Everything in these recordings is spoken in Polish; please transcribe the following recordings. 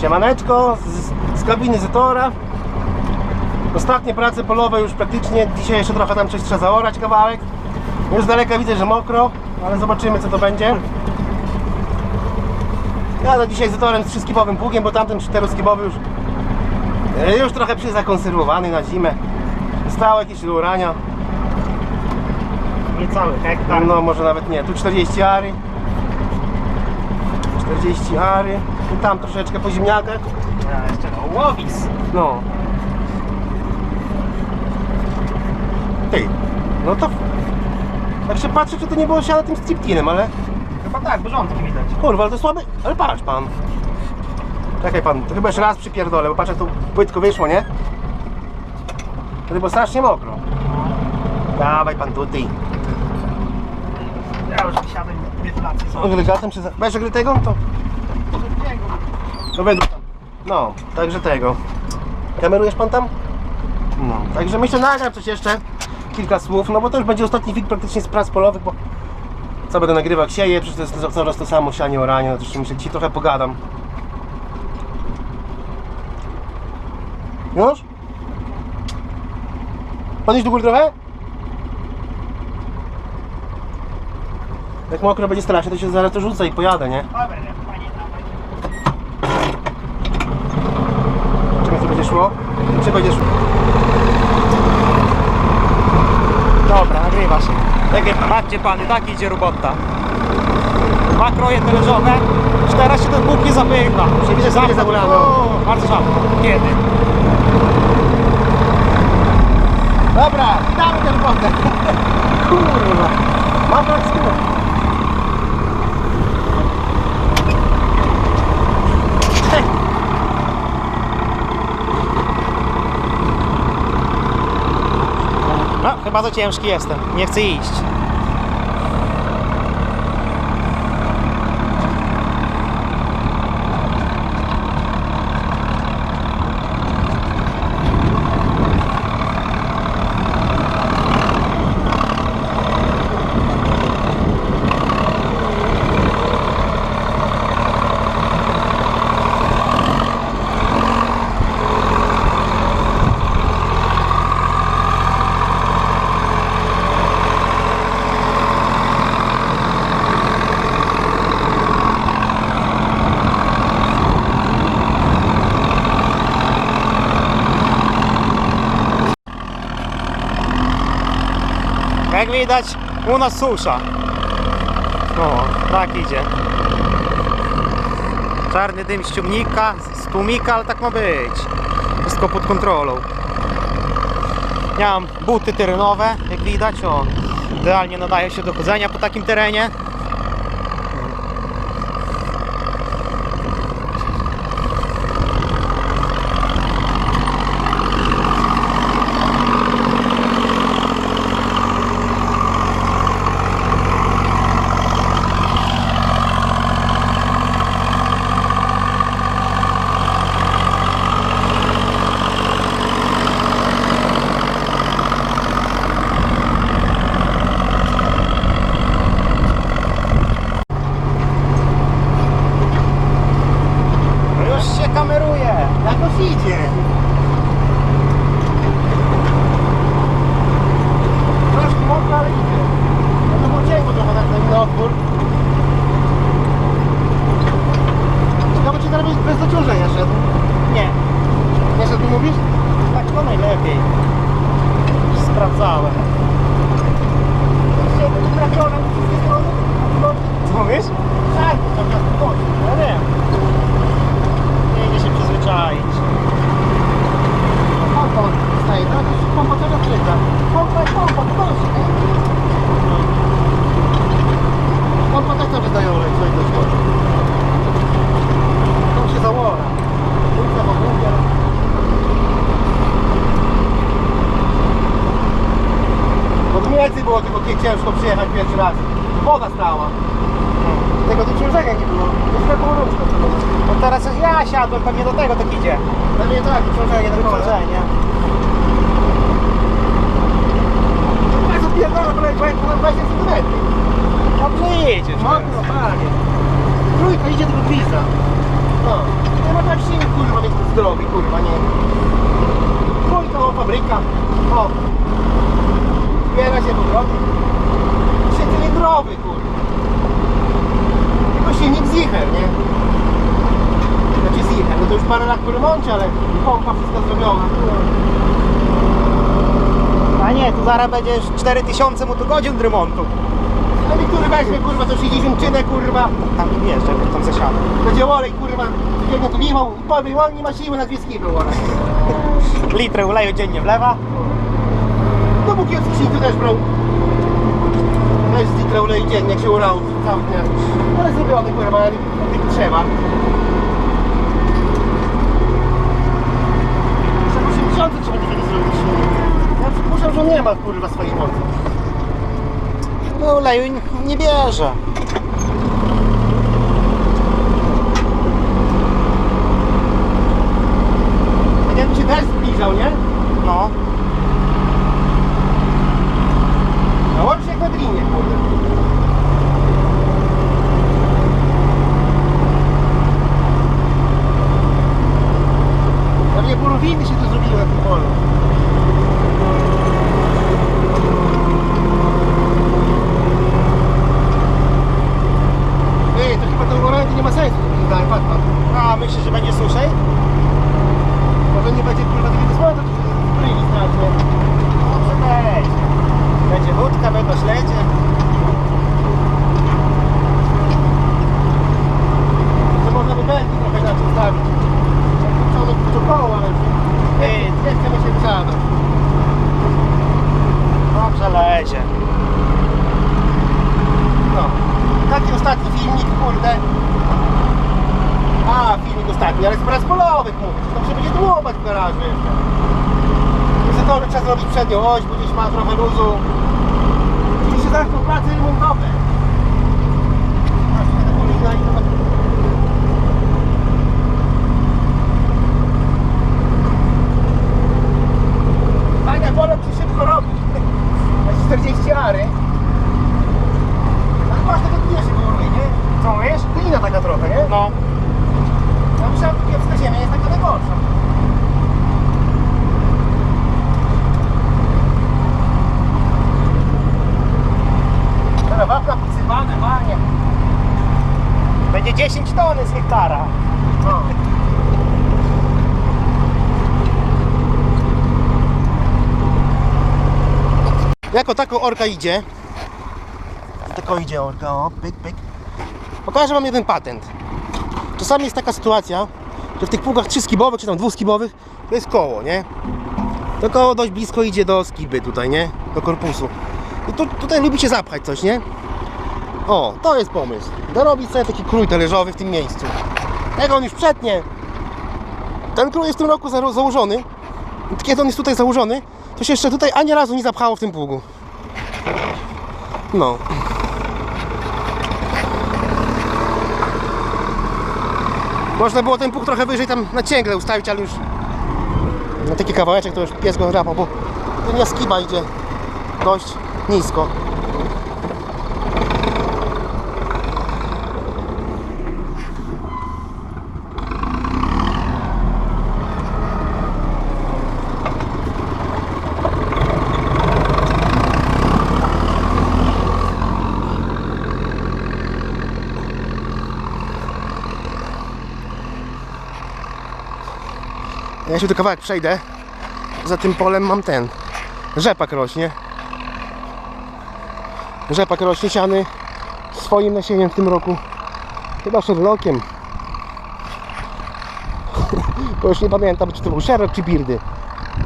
Siemaneczko z, z kabiny Zetora. Ostatnie prace polowe już praktycznie. Dzisiaj jeszcze trochę tam coś trzeba zaorać kawałek. Już z daleka widzę, że mokro, ale zobaczymy co to będzie. Ja dzisiaj Zetorem z trzyskibowym pługiem, bo tamten czteroskibowy już e, już trochę przyzakonserwowany na zimę. Zostało jakieś do urania. Niecały hektar. No może nawet nie. Tu 40 ary. 40 ary. I tam troszeczkę po ziemniakach. Ja jeszcze no, łowis. No. Ty. No to... Tak się patrzę, czy to nie było siane tym striptinem, ale... Chyba tak, porządki widać. Kurwa, ale to słaby... Ale patrz pan. Czekaj pan, to chyba jeszcze raz przypierdolę, bo patrz jak to płytko wyszło, nie? To było strasznie mokro. Dawaj pan tutaj. Ja już gratulacje są. Agregatem czy... za- Weź tego? To... No będą tam. No, także tego. Kamerujesz pan tam? No, także myślę nagram coś jeszcze. Kilka słów, no bo to już będzie ostatni film praktycznie z prac polowych, bo co będę nagrywał sieję, przecież to jest czas to samo sianie, oranie, no to myślę, dzisiaj trochę pogadam. Już? Podnieś do góry trochę? Jak mokro będzie strasznie, to się zaraz to rzucę i pojadę, nie? Czemu to będzie szło? Czy będzie szło? Dobra, nagrywa się. Patrzcie pany, tak idzie robota. Dwa kroje talerzowe, teraz się ten Bóg nie zapycha. Się widzę, że zabolano. O, Bardzo rzadko. Kiedy? Dobra, damy tę robotę. Kurwa. Mam tak skórę. Chyba za ciężki jestem. Nie chcę iść. Jak widać, u nas susza. O, tak idzie. Czarny dym z ciągnika, z tłumika, ale tak ma być. Wszystko pod kontrolą. Mam buty terenowe, jak widać, o. Idealnie nadają się do chodzenia po takim terenie. No już się kameruje. Jak to idzie? Troszkę mokro, ale idzie. No to było cienko trochę tak na inny otwór. Ciekawe czy teraz bez- bez dociążenia szedł. Nie, Nie szedł, mówisz? tak to najlepiej. Już sprawdzałem. Trafione z wszystkie strony. No, Co mówisz? tak, to tam na tym Ja wiem. Nie idzie się przyzwyczaić. Pompa staje, tak? Pompa tego odkryta. Pompa, pompa, proszę. Pompa tak to wydaje olej, co idę w Tam się załora. Ulica Bogówka. Bo w Niemcy było tylko kiedy ciężko przyjechać pierwszy raz. Woda stała. Tego dociążenia nie było. To jest taką rączką. No teraz ja siadłem, pewnie do tego tak idzie. No nie tak, dociążenie do koła. Wyprzedzenie. Ja zapierdala, bo jak 20 cm. Dobrze jedziesz. Mokro, panie. Trójka idzie do Gwiza. No. Nie ma tak się zdrowy, kurwa, nie. Trójka, o, fabryka. O. Zbiera się po drodze. Trzycylindrowy, kurwa. Tylko silnik Zicher, nie? Znaczy Zicher, no to już parę lat po remoncie, ale pompa wszystko zrobiona. A nie, tu zaraz będziesz 4000 motogodzin remontu. A niektóry weźmie, kurwa, to 60 czynę, kurwa. Tam nie wjeżdżę, bo tam zasiada. Będzie olej, kurwa, biegnie tu limą i powie, on nie ma siły na dwie skipy, olej. Litrę oleju dziennie wlewa. No bo kiedyś tu też brał. Dziennie, jak się ulał cały dnia. Ale zrobiony, kurwa, jak trzeba. Za 80 trzeba tego zrobić. Ja przypuszczam, że nie ma, kurwa, swojej mocy. No oleju nie bierze. Tak jakby się też zbliżał, nie? No. A łącznie jak na drinie, kurde. Pewnie porowiny się tu zrobiły na tym polu. Ej, to chyba tą orędę nie ma sensu. Daj, patrz, patrz. A myślisz, że będzie suszej? Może nie będzie kurwa takiego słońca, to się zbryli strasznie. Dobrze będzie. Będzie wódka, będą śledzie. To można by będzie trochę inaczej ustawić. Ono to koło, ale Ej, nie chcemy się. Dobrze lezie. No. Taki ostatni filmik, kurde. Ale z prac polowych mówię. To się będzie dłubać w garażu jeszcze. Niestety trzeba zrobić przednią oś, bo gdzieś ma trochę luzu. Remontowe. Właśnie, ta kolizja i to- Fajne pole się szybko robi. Masz 40 ary. Ale masz taka glina się nie? Co mówisz? Glina taka trochę, nie? No. Myślałem, że kiepska ziemia jest taka najgorsza. Wapna podsypane, panie. Będzie 10 ton z hektara. No. Jako tako orka idzie. Tako idzie orka, o, pyk, pyk. Pokażę wam jeden patent. Czasami jest taka sytuacja, że w tych pługach trzyskibowych czy tam dwuskibowych to jest koło, nie? To koło dość blisko idzie do skiby tutaj, nie? Do korpusu. I tu, tutaj się zapchać coś, nie? O, to jest pomysł. Dorobić sobie taki krój talerzowy w tym miejscu. Jak on już przetnie. Ten krój jest w tym roku za- założony. Kiedy on jest tutaj założony, to się jeszcze tutaj ani razu nie zapchało w tym pługu. No. Można było ten pług trochę wyżej tam na cięgle ustawić, ale już na taki kawałeczek to już pies go drapał, bo linia skiba idzie dość nisko. Ja się kawałek przejdę. Za tym polem mam ten. Rzepak rośnie. Rzepak rośnie siany swoim nasieniem w tym roku. Chyba Sherlockiem. Bo już nie pamiętam, czy to był Sherlock, czy Birdy.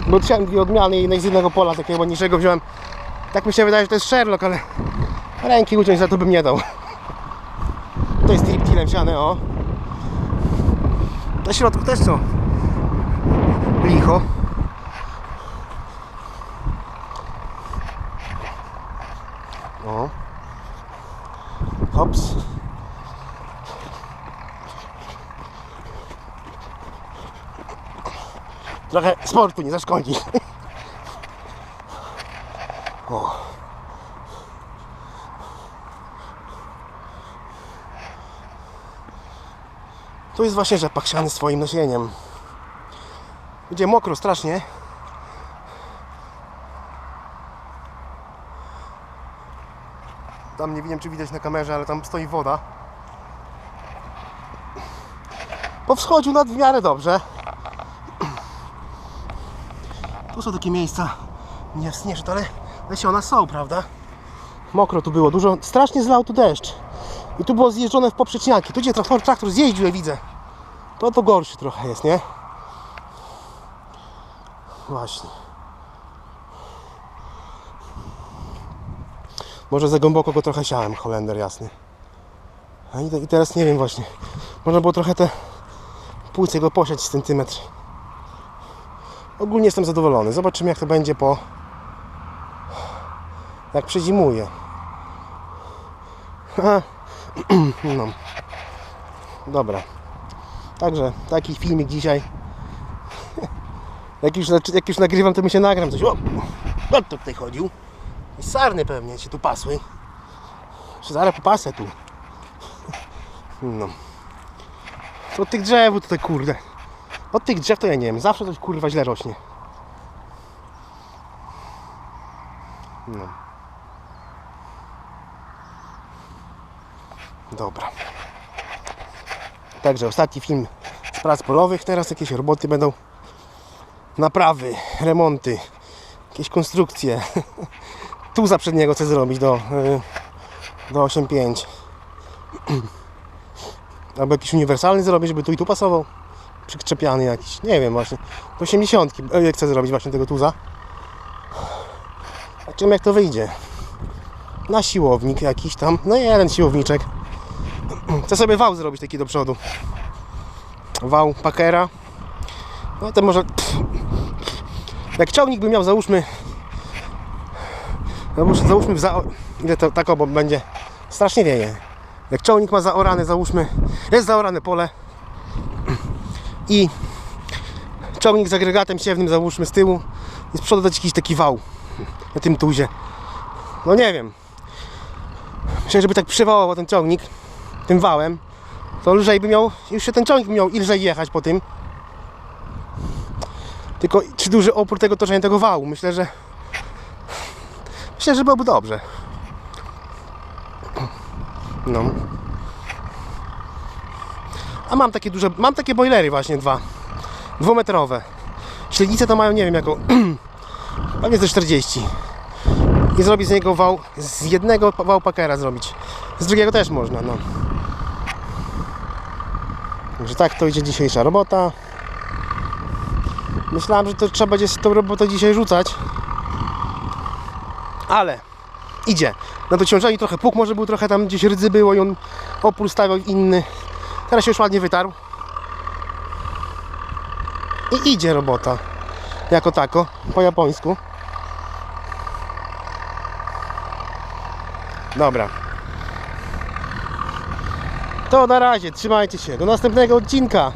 Bo chciałem dwie odmiany i z jednego pola takiego ładniejszego wziąłem. Tak mi się wydaje, że to jest Sherlock, ale ręki uciąć za to bym nie dał. To jest triptilem siane, o. Na środku też są licho. O. Hops. Trochę sportu nie zaszkodzi. O. Tu jest właśnie rzepak siany swoim nasieniem. Będzie mokro strasznie. Tam nie wiem czy widać na kamerze, ale tam stoi woda. Po wschodziu nad w miarę dobrze. Tu są takie miejsca nie śnieżne, ale lesiona są, prawda? Mokro tu było, dużo, strasznie zlał tu deszcz. I tu było zjeżdżone w poprzeczniaki. Tu gdzie traktor, traktor zjeździł, ja widzę. To to gorszy trochę jest, nie? Właśnie. Może za głęboko go trochę siałem, Holender jasny. I, teraz nie wiem właśnie. Można było trochę te płuce go posiać centymetr. Ogólnie jestem zadowolony. Zobaczymy jak to będzie po... Jak przezimuje. No. Dobra. Także taki filmik dzisiaj. Jak już, jak już nagrywam, to mi się nagram coś. O, o to tutaj chodził. I sarny pewnie się tu pasły. Czy zaraz popasę tu. No. Od tych drzew tutaj kurde. Od tych drzew to ja nie wiem. Zawsze coś kurwa źle rośnie. No. Dobra. Także ostatni film z prac polowych. Teraz jakieś roboty będą. Naprawy, remonty, jakieś konstrukcje. Tuza przedniego chcę zrobić do, y, do 8.5. Albo jakiś uniwersalny zrobić, żeby tu i tu pasował. Przyczepiany jakiś, nie wiem właśnie. Do 80 y, chcę zrobić właśnie tego tuza. Zobaczymy jak to wyjdzie. Na siłownik jakiś tam. No jeden siłowniczek. Chcę sobie wał zrobić taki do przodu. Wał Packera. No to może... Jak ciągnik by miał, załóżmy... No załóżmy w za... Ile to tak bo będzie? Strasznie wieje. Jak ciągnik ma zaorane, załóżmy... Jest zaorane pole. I... Ciągnik z agregatem siewnym, załóżmy z tyłu. I z przodu dać jakiś taki wał. Na tym tuzie. No nie wiem. Myślę, żeby tak przywołał ten ciągnik tym wałem, to lżej by miał, już się ten ciągnik miał lżej jechać po tym. Tylko czy duży opór tego toczenia tego wału? Myślę, że myślę, że byłoby dobrze. No. A mam takie duże, mam takie boilery właśnie dwa. Dwumetrowe. Ślednice to mają, nie wiem jaką, pewnie ze 40. I zrobić z niego wał, z jednego wał pakera zrobić. Z drugiego też można, no. Także tak to idzie dzisiejsza robota. Myślałem, że to trzeba będzie tą robotę dzisiaj rzucać. Ale idzie. Na dociążeniu trochę puk może był, trochę tam gdzieś rdzy było i on opór stawiał inny. Teraz się już ładnie wytarł. I idzie robota. Jako tako, po japońsku. Dobra. To na razie, trzymajcie się. Do następnego odcinka.